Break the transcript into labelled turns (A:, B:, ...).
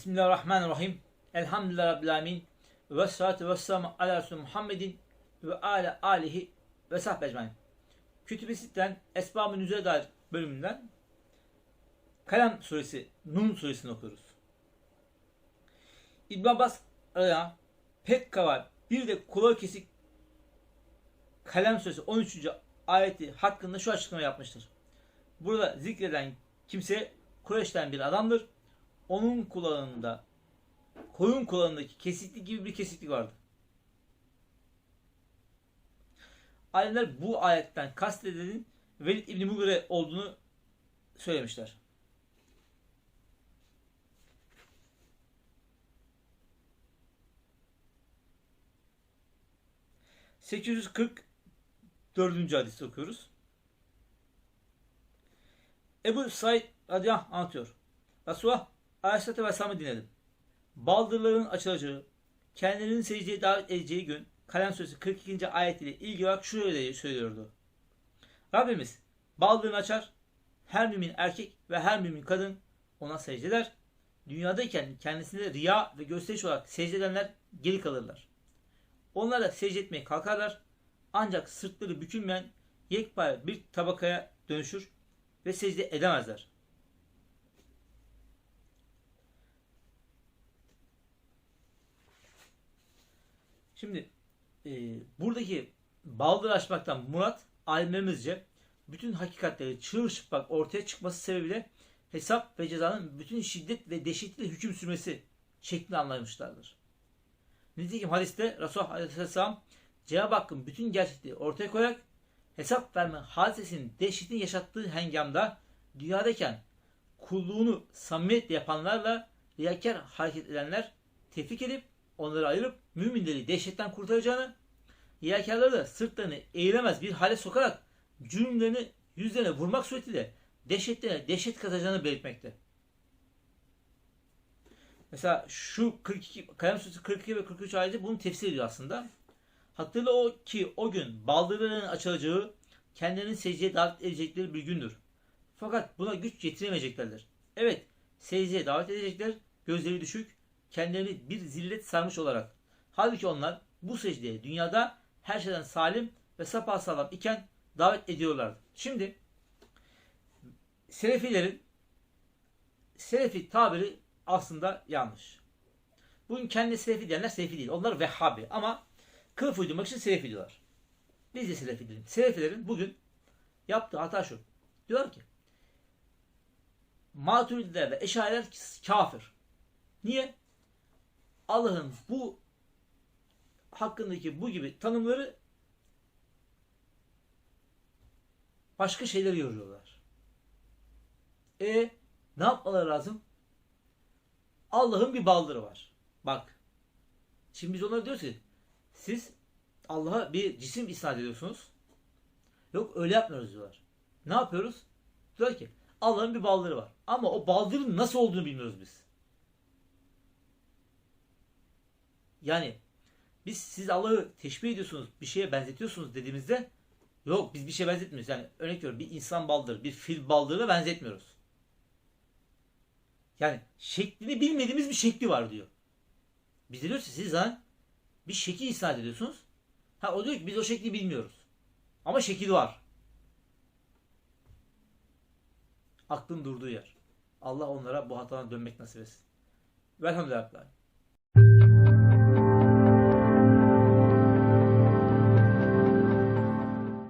A: Bismillahirrahmanirrahim. Elhamdülillah Rabbil Alemin. Ve salatu ve selamu ala Muhammedin ve ala alihi ve sahbe ecmain. Kütüb-i Sitte'den Esbab-ı Nüzul'e dair bölümünden Kalem suresi, Nun suresini okuyoruz. İbn Abbas araya Pekka var. Bir de kulağı kesik Kalem suresi 13. ayeti hakkında şu açıklama yapmıştır. Burada zikreden kimse Kureyş'ten bir adamdır. Onun kulağında koyun kulağındaki kesiklik gibi bir kesiklik vardı. Alimler bu ayetten kastedenin Velid İbni Mugire olduğunu söylemişler. ...844. hadis okuyoruz. Ebu Said radıyallahu anlatıyor. Resulullah Aleyhisselatü Vesselam'ı dinledim. Baldırların açılacağı, kendilerinin secdeye davet edeceği gün Kalem Suresi 42. ayet ile ilgili olarak şöyle söylüyordu. Rabbimiz baldırını açar, her mümin erkek ve her mümin kadın ona secde eder. Dünyadayken kendisine riya ve gösteriş olarak secde edenler geri kalırlar. Onlar da secde etmeye kalkarlar. Ancak sırtları bükülmeyen yekpare bir tabakaya dönüşür ve secde edemezler. Şimdi e, buradaki baldır açmaktan murat alimlerimizce bütün hakikatleri çığırçıplak ortaya çıkması sebebiyle hesap ve cezanın bütün şiddet ve dehşetiyle hüküm sürmesi şeklinde anlamışlardır. Nitekim hadiste Resulullah Aleyhisselam Cenab-ı Hakk'ın bütün gerçekliği ortaya koyarak hesap verme hadisesinin dehşetini yaşattığı hengamda dünyadayken kulluğunu samimiyetle yapanlarla riyakar hareket edenler tefrik edip onları ayırıp müminleri dehşetten kurtaracağını, riyakarları da sırtlarını eğilemez bir hale sokarak cürümlerini yüzlerine vurmak suretiyle dehşetlerine dehşet katacağını belirtmekte. Mesela şu 42, Kalem Suresi 42 ve 43 ayeti bunu tefsir ediyor aslında. Hatırla o ki o gün baldırların açılacağı kendilerinin secdeye davet edecekleri bir gündür. Fakat buna güç yetiremeyeceklerdir. Evet, secdeye davet edecekler, gözleri düşük, kendilerini bir zillet sarmış olarak. Halbuki onlar bu secdeye dünyada her şeyden salim ve sapasağlam iken davet ediyorlardı. Şimdi Selefilerin Selefi tabiri aslında yanlış. Bugün kendi Selefi diyenler Selefi değil. Onlar Vehhabi ama kılıf uydurmak için Selefi diyorlar. Biz de Selefi diyelim. Selefilerin bugün yaptığı hata şu. Diyorlar ki Maturidiler ve Eşariler kafir. Niye? Allah'ın bu hakkındaki bu gibi tanımları başka şeyler yoruyorlar. E ne yapmaları lazım? Allah'ın bir baldırı var. Bak. Şimdi biz onlara diyoruz ki siz Allah'a bir cisim isnat ediyorsunuz. Yok öyle yapmıyoruz diyorlar. Ne yapıyoruz? Diyor ki Allah'ın bir baldırı var. Ama o baldırın nasıl olduğunu bilmiyoruz biz. Yani biz siz Allah'ı teşbih ediyorsunuz, bir şeye benzetiyorsunuz dediğimizde yok biz bir şeye benzetmiyoruz. Yani örnek veriyorum bir insan baldırı, bir fil baldırına benzetmiyoruz. Yani şeklini bilmediğimiz bir şekli var diyor. Biz diyoruz ki siz lan bir şekil isnat ediyorsunuz. Ha o diyor ki biz o şekli bilmiyoruz. Ama şekil var. Aklın durduğu yer. Allah onlara bu hatadan dönmek nasip etsin. Velhamdülillah.